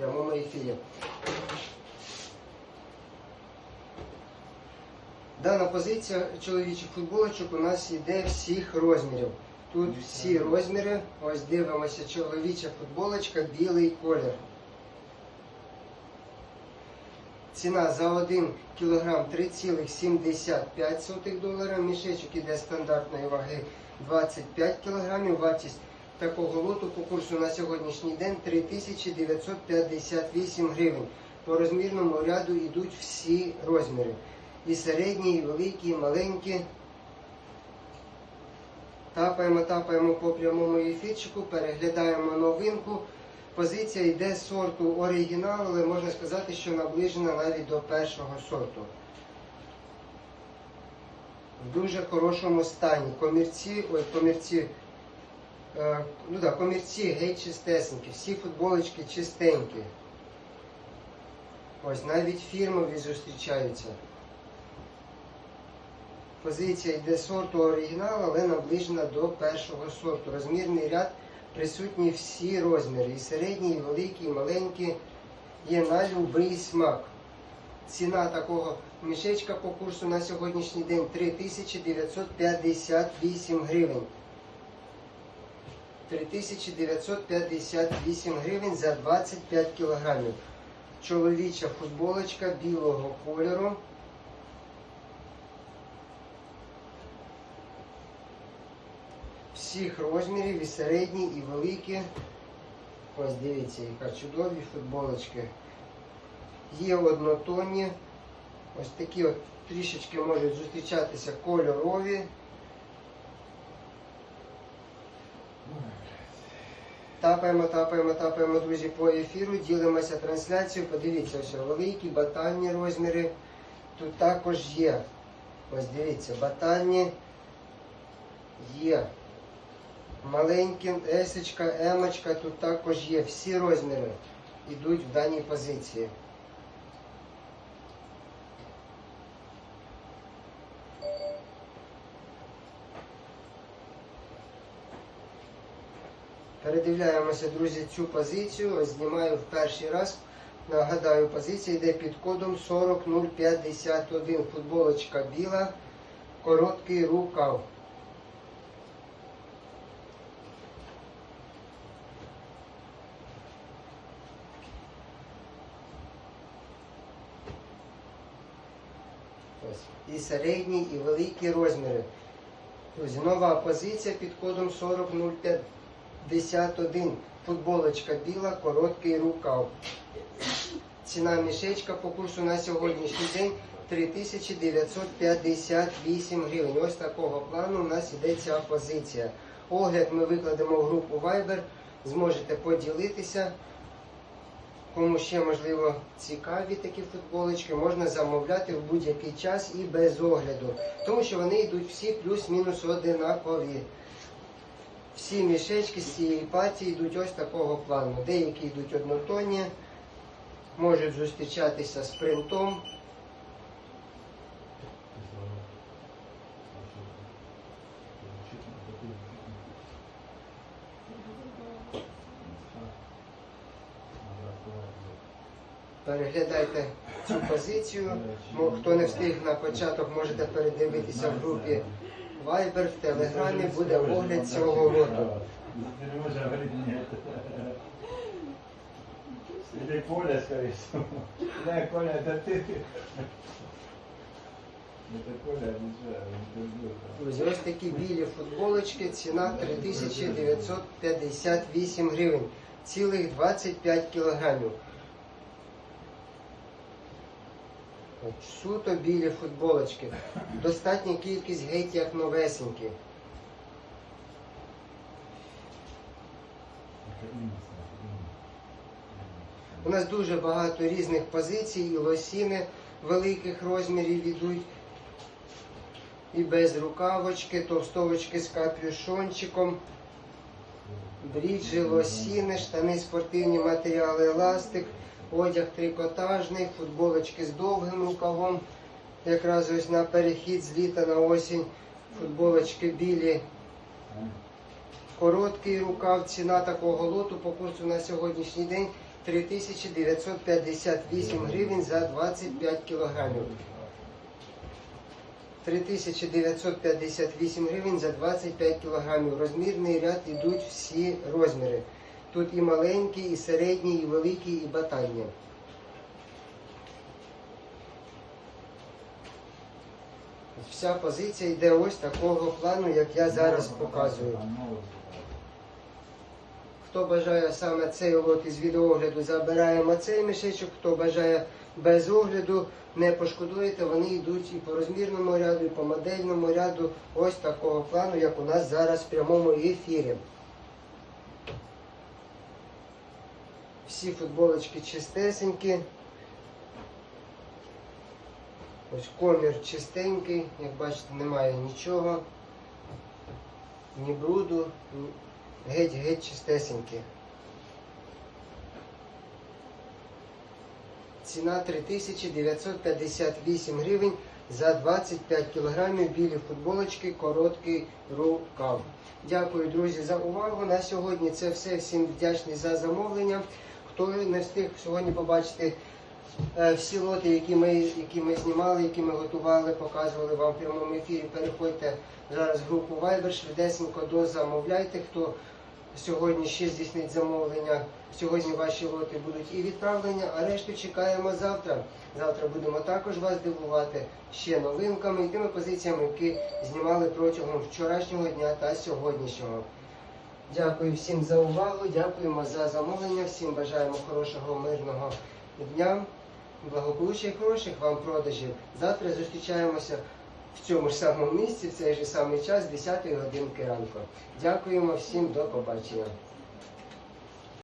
прямому ефірі. Дана позиція чоловічих футболочок у нас йде всіх розмірів. Тут всі розміри. Ось дивимося, чоловіча футболочка, білий колір. Ціна за 1 кг 3,75 долара. Мішечок іде стандартної ваги 25 кг. Вартість такого лоту по курсу на сьогоднішній день 3958 гривень. По розмірному ряду йдуть всі розміри. І середні, і великі, і маленькі. Тапаємо, тапаємо по прямому ефірчику, переглядаємо новинку. Позиція йде сорту оригінал, але можна сказати, що наближена навіть до першого сорту. В дуже хорошому стані. Комірці, ой, комірці, ну да, комірці геть чистесенькі, всі футболочки чистенькі. Ось навіть фірмові зустрічаються. Позиція йде сорту оригінал, але наближена до першого сорту. Розмірний ряд присутні всі розміри. І середні, і великі, і маленькі. Є на любий смак. Ціна такого мішечка по курсу на сьогоднішній день 3958 гривень. 3958 гривень за 25 кілограмів. Чоловіча футболочка білого кольору. всіх розмірів, і середні, і великі. Ось дивіться, яка чудові футболочки. Є однотонні. Ось такі от трішечки можуть зустрічатися кольорові. Тапаємо, тапаємо, тапаємо, друзі, по ефіру, ділимося трансляцією. Подивіться, ось великі батальні розміри. Тут також є. Ось дивіться, батальні є. Маленькі есечка, емочка, тут також є. Всі розміри йдуть в даній позиції. Передивляємося, друзі, цю позицію. Знімаю в перший раз. Нагадаю, позиція йде під кодом 40051. Футболочка біла, короткий рукав. І середні, і великі розміри. Друзі, нова позиція під кодом 40051. Футболочка біла, короткий рукав. Ціна мішечка по курсу на сьогоднішній день 3958 гривень. Ось такого плану у нас іде ця позиція. Огляд ми викладемо в групу Viber. Зможете поділитися. Кому ще можливо цікаві такі футболочки, можна замовляти в будь-який час і без огляду, тому що вони йдуть всі плюс-мінус одинакові. Всі мішечки з цієї паті йдуть ось такого плану. Деякі йдуть однотонні, можуть зустрічатися з принтом. Переглядайте цю позицію. Хто не встиг на початок, можете передивитися в групі Viber, в Телеграмі буде огляд цього лоту. Ты не можешь говорить нет. Или Коля, скорее всего. Да, Коля, это ты. Это Коля, не знаю, интервью. Друзі, ось такі білі футболочки, ціна 3958 гривень, цілих 25 кілограмів. Суто білі футболочки. Достатня кількість геть як новесенькі. У нас дуже багато різних позицій, і лосіни великих розмірів ідуть, і без рукавочки, товстовочки з капюшончиком, бріджі, лосіни, штани, спортивні матеріали, еластик, одяг трикотажний, футболочки з довгим рукавом. Якраз ось на перехід з літа на осінь футболочки білі Короткий рукав, ціна такого лоту по курсу на сьогоднішній день 3958 гривень за 25 кілограмів. 3958 гривень за 25 кілограмів. Розмірний ряд ідуть всі розміри. Тут і маленькі, і середні, і великі, і батальні. Вся позиція йде ось такого плану, як я зараз показую. Хто бажає саме цей лот із відеогляду, забираємо цей мішечок. Хто бажає без огляду, не пошкодуєте, вони йдуть і по розмірному ряду, і по модельному ряду, ось такого плану, як у нас зараз в прямому ефірі. Всі футболочки чистесенькі. Ось комір чистенький, як бачите, немає нічого, ні бруду, геть-геть чистесенький. Ціна 3958 гривень за 25 кілограмів білі футболочки, короткий рукав. Дякую, друзі, за увагу. На сьогодні це все. Всім вдячний за замовлення. Хто не встиг сьогодні побачити е, всі лоти, які ми, які ми знімали, які ми готували, показували вам в прямому ефірі, переходьте зараз в групу Viber, швидесенько дозамовляйте. Хто сьогодні ще здійснить замовлення. Сьогодні ваші лоти будуть і відправлення, а решту чекаємо завтра. Завтра будемо також вас дивувати ще новинками і тими позиціями, які знімали протягом вчорашнього дня та сьогоднішнього. Дякую всім за увагу, дякуємо за замовлення, всім бажаємо хорошого мирного дня, благополуччя хороших вам продажів. Завтра зустрічаємося в цьому ж самому місці, в цей же самий час, 10 годинки ранку. Дякуємо всім, до побачення.